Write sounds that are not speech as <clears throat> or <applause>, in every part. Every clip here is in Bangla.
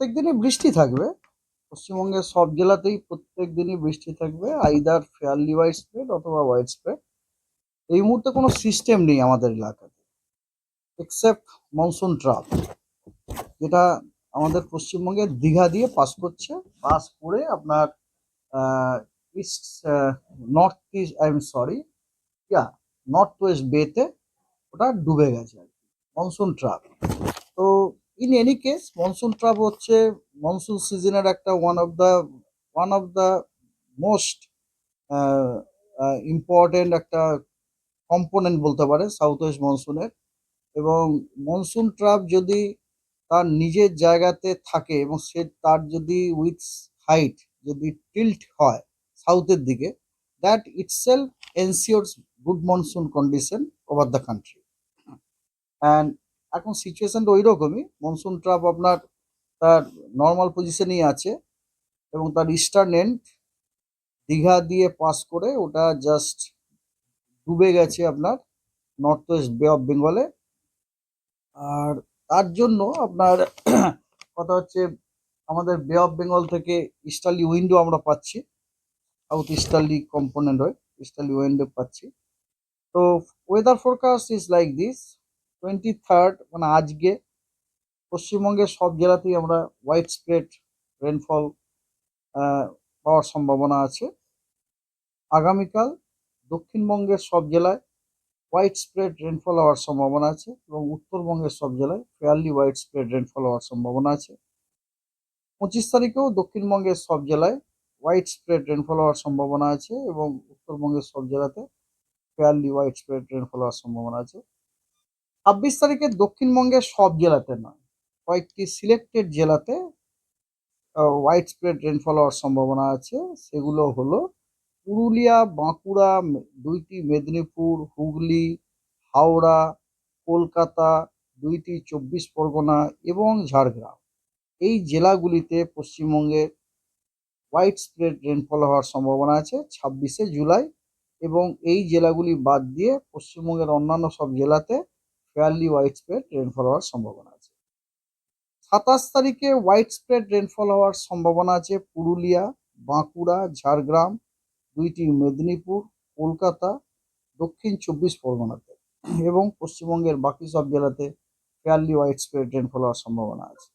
প্রত্যেক দিনই বৃষ্টি থাকবে। পশ্চিমবঙ্গের সব জেলাতেই প্রত্যেক দিনই বৃষ্টি থাকবে আইদার ফেয়ারলি হোয়াইট স্প্রেড অথবা হোয়াইট স্প্রেড এই মুহূর্তে কোনো সিস্টেম নেই আমাদের এলাকাতে এক্সেপ্ট মনসুন ট্রাপ যেটা আমাদের পশ্চিমবঙ্গে দীঘা দিয়ে পাস করছে। পাস করে আপনার east north east I am sorry yeah north west বেতে ওটা ডুবে গেছে আর কি মনসুন ট্রাপ তো in any case monsoon trough হচ্ছে মনসুন সিজনের একটা one of the one of the most important একটা কম্পোনেন্ট বলতে পারে সাউথ ওয়েস্ট মনসুনের এবং মনসুন ট্রাপ যদি তার নিজের জায়গাতে থাকে এবং সে তার যদি উইথ হাইট যদি টিল্ট হয় সাউথের দিকে that itself ensures good monsoon condition over the country and এখন সিচুয়েশনটা ওই রকমই মনসুন ট্রাপ আপনার তার নর্মাল পজিশনেই আছে এবং তার ইস্টার্ন এন্ড দীঘা দিয়ে পাস করে ওটা জাস্ট ডুবে গেছে আপনার নর্থ ওয়েস্ট বে অফ বেঙ্গলে আর তার জন্য আপনার <clears throat> কথা হচ্ছে আমাদের বে অফ বেঙ্গল থেকে ইস্টার্লি উইন্ডো আমরা পাচ্ছি। সাউথ ইস্টার্লি কম্পোনেন্ট হয় ইস্টার্লি উইন্ডো পাচ্ছি। তো weather forecast is like this twenty third মানে আজকে পশ্চিমবঙ্গের সব জেলাতেই আমরা হোয়াইট স্প্রেড রেনফল পাওয়ার সম্ভাবনা আছে। আগামীকাল দক্ষিণবঙ্গের সব জেলায় হোয়াইট স্প্রেড রেনফল হওয়ার সম্ভাবনা আছে এবং উত্তরবঙ্গের সব জেলায় ফেয়ারলি হোয়াইট স্প্রেড রেনফল হওয়ার সম্ভাবনা আছে। পঁচিশ তারিখেও দক্ষিণবঙ্গের সব জেলায় হোয়াইট স্প্রেড রেনফল হওয়ার সম্ভাবনা আছে এবং উত্তরবঙ্গের সব জেলাতে ফেয়ারলি হোয়াইট স্প্রেড রেনফল হওয়ার সম্ভাবনা আছে। ছাব্বিশ তারিখে দক্ষিণবঙ্গের সব জেলাতে নয়, কয়েকটি সিলেক্টেড জেলাতে হোয়াইট স্প্রেড রেনফল হওয়ার সম্ভাবনা আছে। সেগুলো হলো পুরুলিয়া, বাঁকুড়া দুইটি মেদিনীপুর, হুগলি, হাওড়া, কলকাতা, দুইটি চব্বিশ পরগনা এবং ঝাড়গ্রাম। এই জেলাগুলিতে পশ্চিমবঙ্গের হোয়াইট স্প্রেড রেনফল হওয়ার সম্ভাবনা আছে ছাব্বিশে জুলাই এবং এই জেলাগুলি বাদ দিয়ে পশ্চিমবঙ্গের অন্যান্য সব জেলাতে ফেয়ারলি হোয়াইট স্প্রেড রেনফল হওয়ার সম্ভাবনা আছে। সাতাশ তারিখে হোয়াইট স্প্রেড রেনফল হওয়ার সম্ভাবনা আছে পুরুলিয়া, বাঁকুড়া, ঝাড়গ্রাম, দুইটি মেদিনীপুর, কলকাতা, দক্ষিণ চব্বিশ পরগনাতে এবং পশ্চিমবঙ্গের বাকি সব জেলাতে ফেয়ারলি হোয়াইট স্প্রেড রেনফল হওয়ার সম্ভাবনা আছে।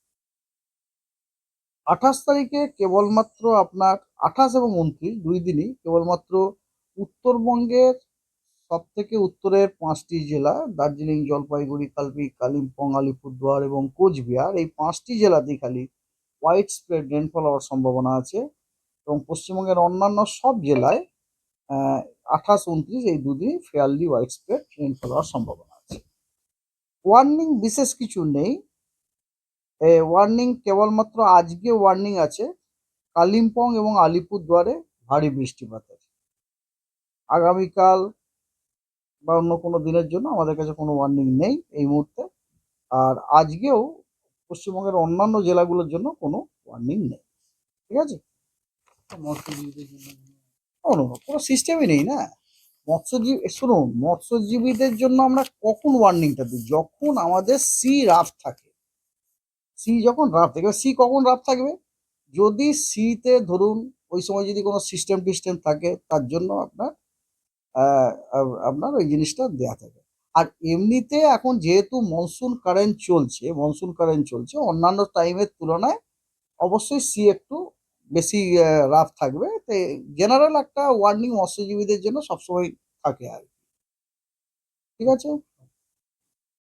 আঠাশ তারিখে কেবলমাত্র আপনার আঠাশ এবং উনত্রিশ দুই দিনই কেবলমাত্র উত্তরবঙ্গের সব থেকে উত্তরের পাঁচটি জেলা, দার্জিলিং, জলপাইগুড়ি, কালপি, কালিম্পং, আলিপুরদুয়ার এবং কোচবিহার। এই পাঁচটি জেলাতেই খালি হোয়াইট স্প্রেড রেনফল হওয়ার সম্ভাবনা আছে এবং পশ্চিমবঙ্গের অন্যান্য সব জেলায় আঠাশ, উনত্রিশ এই দুদিনই ফেয়ারলি হোয়াইট স্প্রেড রেনফল হওয়ার সম্ভাবনা আছে। ওয়ার্নিং বিশেষ কিছু নেই। ওয়ার্নিং কেবলমাত্র আজকে ওয়ার্নিং আছে। কালিম্পং এবং আলিপুরদুয়ারে ভারী বৃষ্টিপাতের। আগামীকাল বা অন্য কোনো দিনের জন্য আমাদের কাছে কোনো ওয়ার্নিং নেই এই মুহূর্তে। আর আজকেও পশ্চিমবঙ্গের অন্যান্য জেলাগুলোর জন্য কোনো ওয়ার্নিং নেই। ঠিক আছে? কোনো সিস্টেমই নেই না। মৎস্যজীবী শুনুন মৎস্যজীবীদের জন্য আমরা কখন ওয়ার্নিংটা দিই? যখন আমাদের সি রাফ থাকে। সি যখন রাফ থাকে সি কখন রাফ থাকবে? যদি সিতে ধরুন ওই সময় যদি কোনো সিস্টেম টিস্টেম থাকে তার জন্য আপনার আপনার ওই জিনিসটা দেয়া থাকে। আর এমনিতে এখন যেহেতু মনসুন কারেন্ট চলছে মনসুন কারেন্ট চলছে, অন্যান্য টাইমের তুলনায় অবশ্যই সি একটু বেশি রাফ থাকবে। তো জেনারেল একটা ওয়ার্নিং মৎস্যজীবীদের জন্য সবসময় থাকে আর। ঠিক আছে?